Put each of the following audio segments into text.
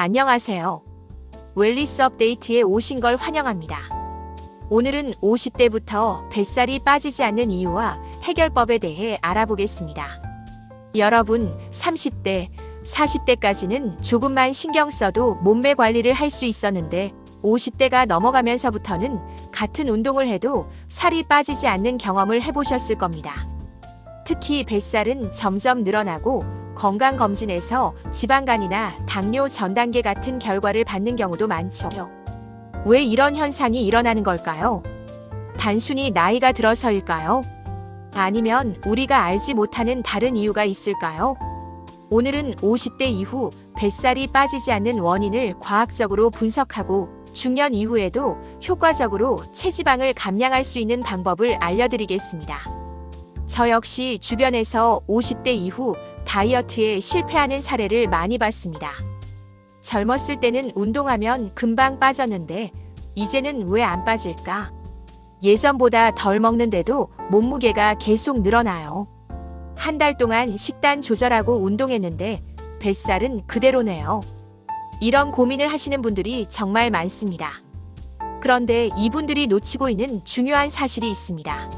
안녕하세요. 웰리스 업데이트에 오신 걸 환영합니다. 오늘은 50대부터 뱃살이 빠지지 않는 이유와 해결법에 대해 알아보겠습니다. 여러분, 30대, 40대까지는 조금만 신경 써도 몸매 관리를 할 수 있었는데 50대가 넘어가면서부터는 같은 운동을 해도 살이 빠지지 않는 경험을 해보셨을 겁니다. 특히 뱃살은 점점 늘어나고 건강검진에서 지방간이나 당뇨 전 단계 같은 결과를 받는 경우도 많죠. 왜 이런 현상이 일어나는 걸까요? 단순히 나이가 들어서일까요? 아니면 우리가 알지 못하는 다른 이유가 있을까요? 오늘은 50대 이후 뱃살이 빠지지 않는 원인을 과학적으로 분석하고 중년 이후에도 효과적으로 체지방을 감량할 수 있는 방법을 알려드리겠습니다. 저 역시 주변에서 50대 이후 다이어트에 실패하는 사례를 많이 봤습니다. 젊었을 때는 운동하면 금방 빠졌는데 이제는 왜 안 빠질까? 예전보다 덜 먹는데도 몸무게가 계속 늘어나요. 한 달 동안 식단 조절하고 운동했는데 뱃살은 그대로네요. 이런 고민을 하시는 분들이 정말 많습니다. 그런데 이분들이 놓치고 있는 중요한 사실이 있습니다.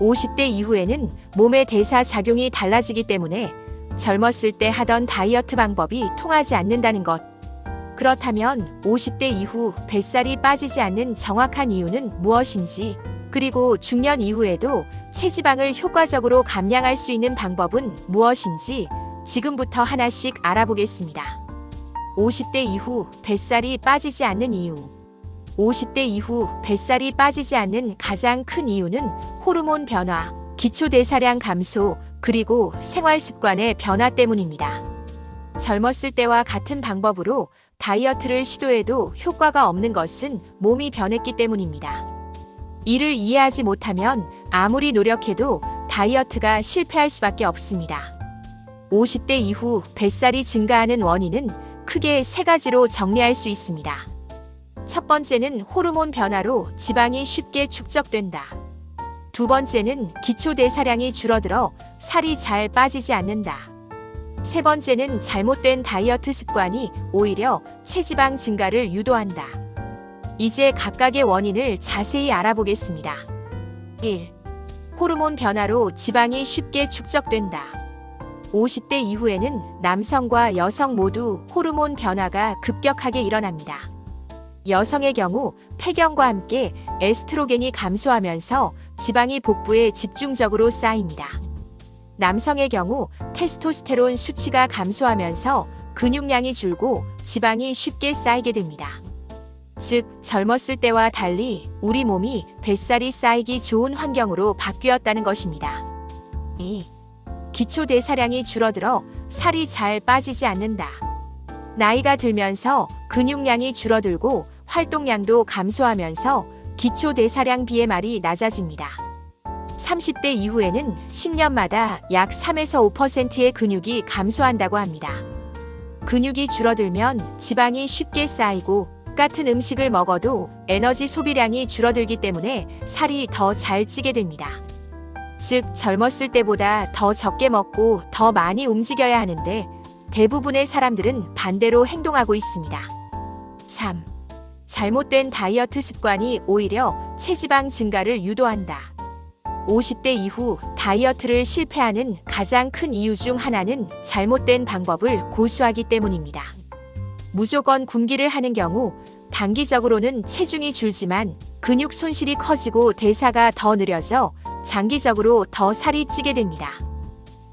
50대 이후에는 몸의 대사 작용이 달라지기 때문에 젊었을 때 하던 다이어트 방법이 통하지 않는다는 것. 그렇다면 50대 이후 뱃살이 빠지지 않는 정확한 이유는 무엇인지, 그리고 중년 이후에도 체지방을 효과적으로 감량할 수 있는 방법은 무엇인지 지금부터 하나씩 알아보겠습니다. 50대 이후 뱃살이 빠지지 않는 이유. 50대 이후 뱃살이 빠지지 않는 가장 큰 이유는 호르몬 변화, 기초대사량 감소, 그리고 생활 습관의 변화 때문입니다. 젊었을 때와 같은 방법으로 다이어트를 시도해도 효과가 없는 것은 몸이 변했기 때문입니다. 이를 이해하지 못하면 아무리 노력해도 다이어트가 실패할 수밖에 없습니다. 50대 이후 뱃살이 증가하는 원인은 크게 세 가지로 정리할 수 있습니다. 첫 번째는 호르몬 변화로 지방이 쉽게 축적된다. 두 번째는 기초 대사량이 줄어들어 살이 잘 빠지지 않는다. 세 번째는 잘못된 다이어트 습관이 오히려 체지방 증가를 유도한다. 이제 각각의 원인을 자세히 알아보겠습니다. 1. 호르몬 변화로 지방이 쉽게 축적된다. 50대 이후에는 남성과 여성 모두 호르몬 변화가 급격하게 일어납니다. 여성의 경우 폐경과 함께 에스트로겐이 감소하면서 지방이 복부에 집중적으로 쌓입니다. 남성의 경우 테스토스테론 수치가 감소하면서 근육량이 줄고 지방이 쉽게 쌓이게 됩니다. 즉, 젊었을 때와 달리 우리 몸이 뱃살이 쌓이기 좋은 환경으로 바뀌었다는 것입니다. 2. 기초 대사량이 줄어들어 살이 잘 빠지지 않는다. 나이가 들면서 근육량이 줄어들고 활동량도 감소하면서 기초 대사량 BMR이 낮아집니다. 30대 이후에는 10년마다 약 3에서 5%의 근육이 감소한다고 합니다. 근육이 줄어들면 지방이 쉽게 쌓이고 같은 음식을 먹어도 에너지 소비량이 줄어들기 때문에 살이 더 잘 찌게 됩니다. 즉, 젊었을 때보다 더 적게 먹고 더 많이 움직여야 하는데 대부분의 사람들은 반대로 행동하고 있습니다. 3. 잘못된 다이어트 습관이 오히려 체지방 증가를 유도한다. 50대 이후 다이어트를 실패하는 가장 큰 이유 중 하나는 잘못된 방법을 고수하기 때문입니다. 무조건 굶기를 하는 경우 단기적으로는 체중이 줄지만 근육 손실이 커지고 대사가 더 느려져 장기적으로 더 살이 찌게 됩니다.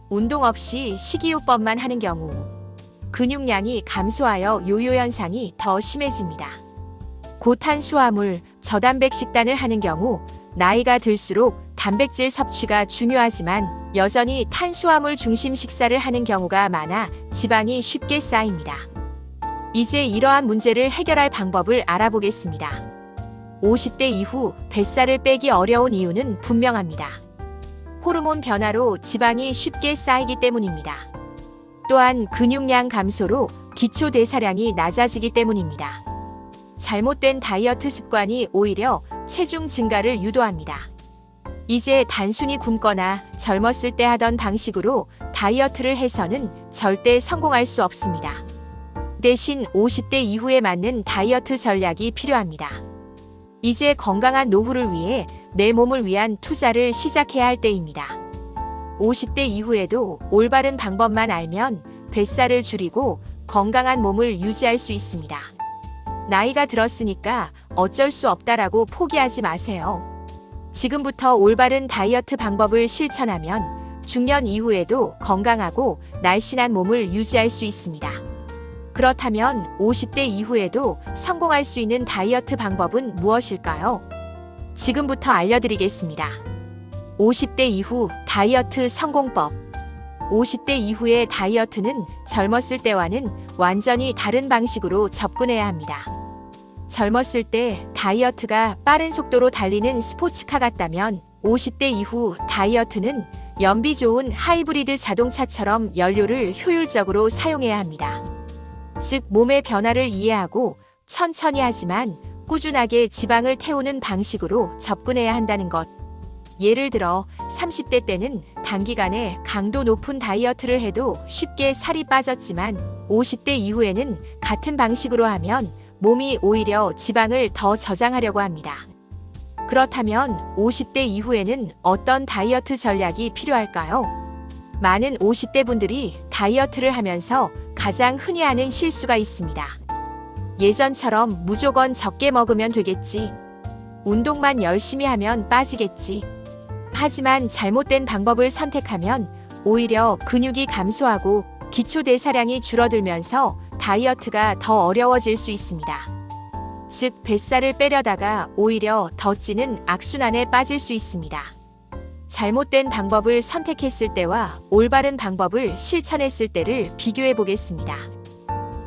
운동 없이 식이요법만 하는 경우 근육량이 감소하여 요요 현상이 더 심해집니다. 고탄수화물, 저단백 식단을 하는 경우 나이가 들수록 단백질 섭취가 중요하지만 여전히 탄수화물 중심 식사를 하는 경우가 많아 지방이 쉽게 쌓입니다. 이제 이러한 문제를 해결할 방법을 알아보겠습니다. 50대 이후 뱃살을 빼기 어려운 이유는 분명합니다. 호르몬 변화로 지방이 쉽게 쌓이기 때문입니다. 또한 근육량 감소로 기초 대사량이 낮아지기 때문입니다. 잘못된 다이어트 습관이 오히려 체중 증가를 유도합니다. 이제 단순히 굶거나 젊었을 때 하던 방식으로 다이어트를 해서는 절대 성공할 수 없습니다. 대신 50대 이후에 맞는 다이어트 전략이 필요합니다. 이제 건강한 노후를 위해 내 몸을 위한 투자를 시작해야 할 때입니다. 50대 이후에도 올바른 방법만 알면 뱃살을 줄이고 건강한 몸을 유지할 수 있습니다. 나이가 들었으니까 어쩔 수 없다라고 포기하지 마세요. 지금부터 올바른 다이어트 방법을 실천하면 중년 이후에도 건강하고 날씬한 몸을 유지할 수 있습니다. 그렇다면 50대 이후에도 성공할 수 있는 다이어트 방법은 무엇일까요? 지금부터 알려드리겠습니다. 50대 이후 다이어트 성공법. 50대 이후의 다이어트는 젊었을 때와는 완전히 다른 방식으로 접근해야 합니다. 젊었을 때 다이어트가 빠른 속도로 달리는 스포츠카 같다면 50대 이후 다이어트는 연비 좋은 하이브리드 자동차처럼 연료를 효율적으로 사용해야 합니다. 즉, 몸의 변화를 이해하고 천천히 하지만 꾸준하게 지방을 태우는 방식으로 접근해야 한다는 것. 예를 들어 30대 때는 단기간에 강도 높은 다이어트를 해도 쉽게 살이 빠졌지만 50대 이후에는 같은 방식으로 하면 몸이 오히려 지방을 더 저장하려고 합니다. 그렇다면 50대 이후에는 어떤 다이어트 전략이 필요할까요? 많은 50대 분들이 다이어트를 하면서 가장 흔히 하는 실수가 있습니다. 예전처럼 무조건 적게 먹으면 되겠지. 운동만 열심히 하면 빠지겠지. 하지만 잘못된 방법을 선택하면 오히려 근육이 감소하고 기초 대사량이 줄어들면서 다이어트가 더 어려워질 수 있습니다. 즉, 뱃살을 빼려다가 오히려 더 찌는 악순환에 빠질 수 있습니다. 잘못된 방법을 선택했을 때와 올바른 방법을 실천했을 때를 비교해 보겠습니다.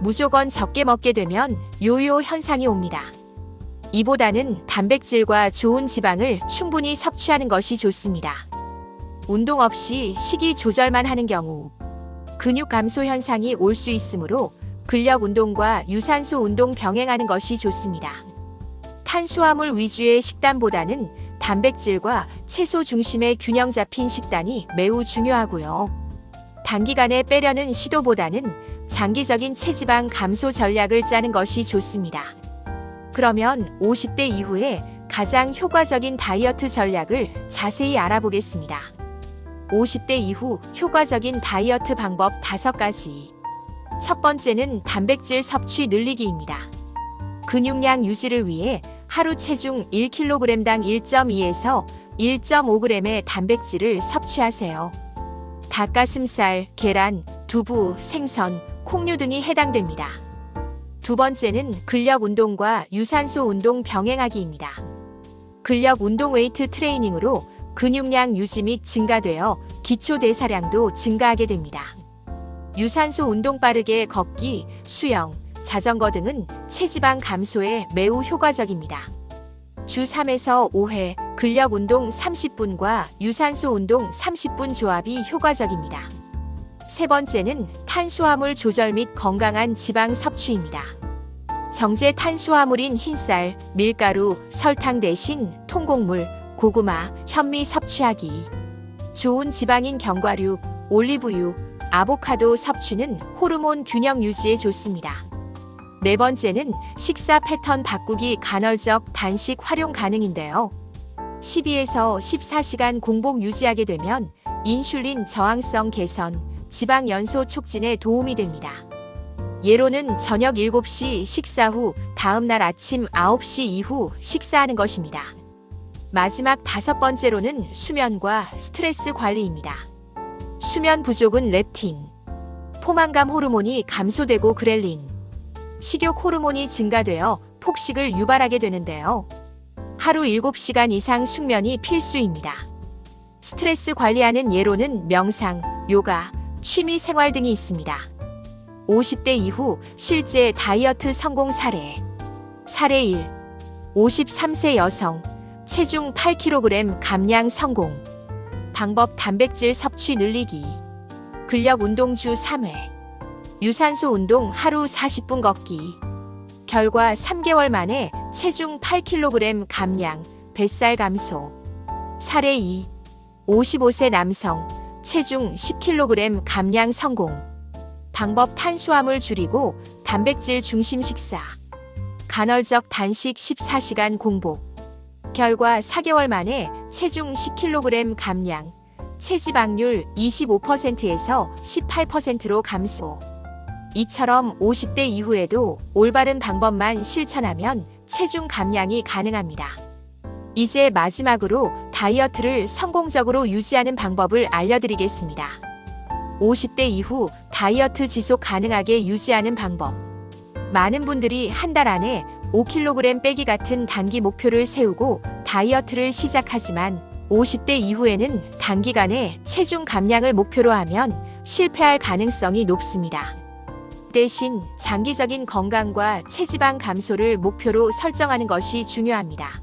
무조건 적게 먹게 되면 요요 현상이 옵니다. 이보다는 단백질과 좋은 지방을 충분히 섭취하는 것이 좋습니다. 운동 없이 식이 조절만 하는 경우 근육 감소 현상이 올 수 있으므로 근력 운동과 유산소 운동 병행하는 것이 좋습니다. 탄수화물 위주의 식단보다는 단백질과 채소 중심의 균형 잡힌 식단이 매우 중요하고요. 단기간에 빼려는 시도보다는 장기적인 체지방 감소 전략을 짜는 것이 좋습니다. 그러면 50대 이후에 가장 효과적인 다이어트 전략을 자세히 알아보겠습니다. 50대 이후 효과적인 다이어트 방법 5가지. 첫 번째는 단백질 섭취 늘리기입니다. 근육량 유지를 위해 하루 체중 1kg당 1.2에서 1.5g의 단백질을 섭취하세요. 닭가슴살, 계란, 두부, 생선, 콩류 등이 해당됩니다. 두 번째는 근력 운동과 유산소 운동 병행하기입니다. 근력 운동 웨이트 트레이닝으로 근육량 유지 및 증가되어 기초 대사량도 증가하게 됩니다. 유산소 운동 빠르게 걷기, 수영, 자전거 등은 체지방 감소에 매우 효과적입니다. 주 3에서 5회 근력 운동 30분과 유산소 운동 30분 조합이 효과적입니다. 세 번째는 탄수화물 조절 및 건강한 지방 섭취입니다. 정제 탄수화물인 흰쌀, 밀가루, 설탕 대신 통곡물, 고구마, 현미 섭취하기. 좋은 지방인 견과류, 올리브유, 아보카도 섭취는 호르몬 균형 유지에 좋습니다. 네 번째는 식사 패턴 바꾸기 간헐적 단식 활용 가능인데요. 12에서 14시간 공복 유지하게 되면 인슐린 저항성 개선, 지방 연소 촉진에 도움이 됩니다. 예로는 저녁 7시 식사 후 다음날 아침 9시 이후 식사하는 것입니다. 마지막 다섯 번째로는 수면과 스트레스 관리입니다. 수면 부족은 렙틴, 포만감 호르몬이 감소되고 그렐린, 식욕 호르몬이 증가되어 폭식을 유발하게 되는데요. 하루 7시간 이상 숙면이 필수입니다. 스트레스 관리하는 예로는 명상, 요가, 취미 생활 등이 있습니다. 50대 이후 실제 다이어트 성공 사례. 사례 1. 53세 여성. 체중 8kg 감량 성공. 방법 단백질 섭취 늘리기. 근력 운동 주 3회. 유산소 운동 하루 40분 걷기. 결과 3개월 만에 체중 8kg 감량, 뱃살 감소. 사례 2. 55세 남성. 체중 10kg 감량 성공. 방법 탄수화물 줄이고 단백질 중심 식사. 간헐적 단식 14시간 공복. 결과 4개월 만에 체중 10kg 감량, 체지방률 25%에서 18%로 감소. 이처럼 50대 이후에도 올바른 방법만 실천하면 체중 감량이 가능합니다. 이제 마지막으로 다이어트를 성공적으로 유지하는 방법을 알려드리겠습니다. 50대 이후 다이어트 지속 가능하게 유지하는 방법. 많은 분들이 한 달 안에 5kg 빼기 같은 단기 목표를 세우고 다이어트를 시작하지만 50대 이후에는 단기간에 체중 감량을 목표로 하면 실패할 가능성이 높습니다. 대신 장기적인 건강과 체지방 감소를 목표로 설정하는 것이 중요합니다.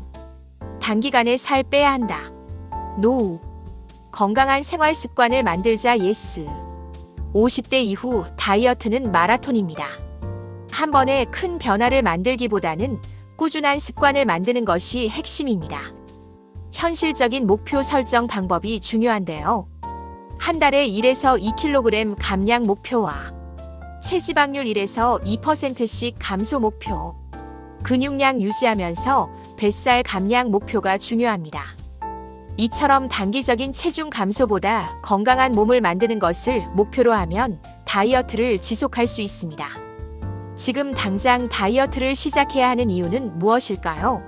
단기간에 살 빼야 한다. 노우. 건강한 생활 습관을 만들자 예스. 50대 이후 다이어트는 마라톤입니다. 한 번에 큰 변화를 만들기보다는 꾸준한 습관을 만드는 것이 핵심입니다. 현실적인 목표 설정 방법이 중요한데요. 한 달에 1에서 2kg 감량 목표와 체지방률 1에서 2%씩 감소 목표, 근육량 유지하면서 뱃살 감량 목표가 중요합니다. 이처럼 단기적인 체중 감소보다 건강한 몸을 만드는 것을 목표로 하면 다이어트를 지속할 수 있습니다. 지금 당장 다이어트를 시작해야 하는 이유는 무엇일까요?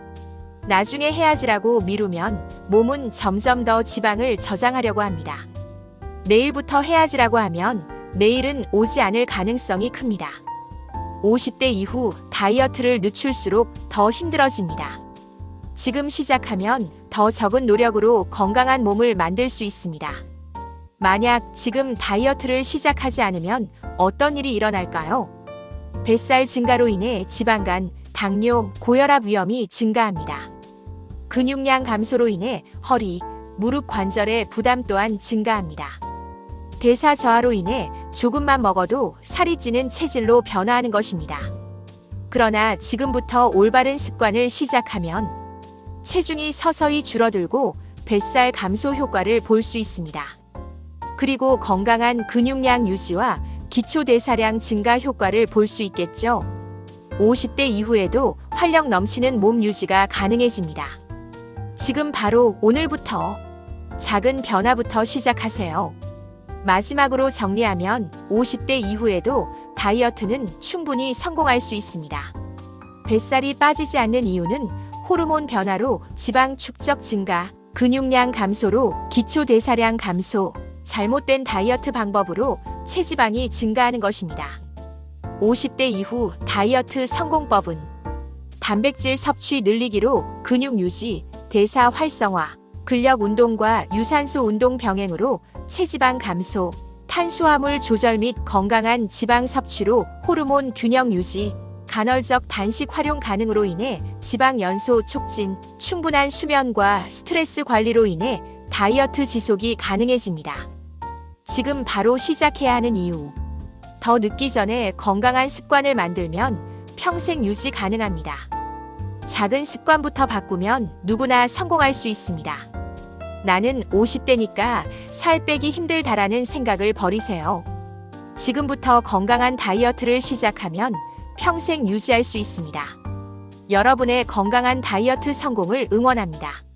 나중에 해야지라고 미루면 몸은 점점 더 지방을 저장하려고 합니다. 내일부터 해야지라고 하면 내일은 오지 않을 가능성이 큽니다. 50대 이후 다이어트를 늦출수록 더 힘들어집니다. 지금 시작하면 더 적은 노력으로 건강한 몸을 만들 수 있습니다. 만약 지금 다이어트를 시작하지 않으면 어떤 일이 일어날까요? 뱃살 증가로 인해 지방간, 당뇨, 고혈압 위험이 증가합니다. 근육량 감소로 인해 허리, 무릎 관절의 부담 또한 증가합니다. 대사 저하로 인해 조금만 먹어도 살이 찌는 체질로 변화하는 것입니다. 그러나 지금부터 올바른 습관을 시작하면 체중이 서서히 줄어들고 뱃살 감소 효과를 볼 수 있습니다. 그리고 건강한 근육량 유지와 기초 대사량 증가 효과를 볼 수 있겠죠. 50대 이후에도 활력 넘치는 몸 유지가 가능해집니다. 지금 바로 오늘부터 작은 변화부터 시작하세요. 마지막으로 정리하면 50대 이후에도 다이어트는 충분히 성공할 수 있습니다. 뱃살이 빠지지 않는 이유는 호르몬 변화로 지방 축적 증가, 근육량 감소로 기초 대사량 감소, 잘못된 다이어트 방법으로 체지방이 증가하는 것입니다. 50대 이후 다이어트 성공법은 단백질 섭취 늘리기로 근육 유지, 대사 활성화, 근력 운동과 유산소 운동 병행으로 체지방 감소, 탄수화물 조절 및 건강한 지방 섭취로 호르몬 균형 유지, 간헐적 단식 활용 가능으로 인해 지방 연소 촉진, 충분한 수면과 스트레스 관리로 인해 다이어트 지속이 가능해집니다. 지금 바로 시작해야 하는 이유. 더 늦기 전에 건강한 습관을 만들면 평생 유지 가능합니다. 작은 습관부터 바꾸면 누구나 성공할 수 있습니다. 나는 50대니까 살 빼기 힘들다라는 생각을 버리세요. 지금부터 건강한 다이어트를 시작하면 평생 유지할 수 있습니다. 여러분의 건강한 다이어트 성공을 응원합니다.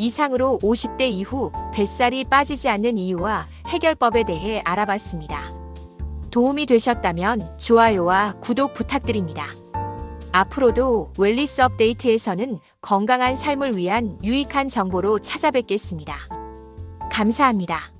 이상으로 50대 이후 뱃살이 빠지지 않는 이유와 해결법에 대해 알아봤습니다. 도움이 되셨다면 좋아요와 구독 부탁드립니다. 앞으로도 웰리스 업데이트에서는 건강한 삶을 위한 유익한 정보로 찾아뵙겠습니다. 감사합니다.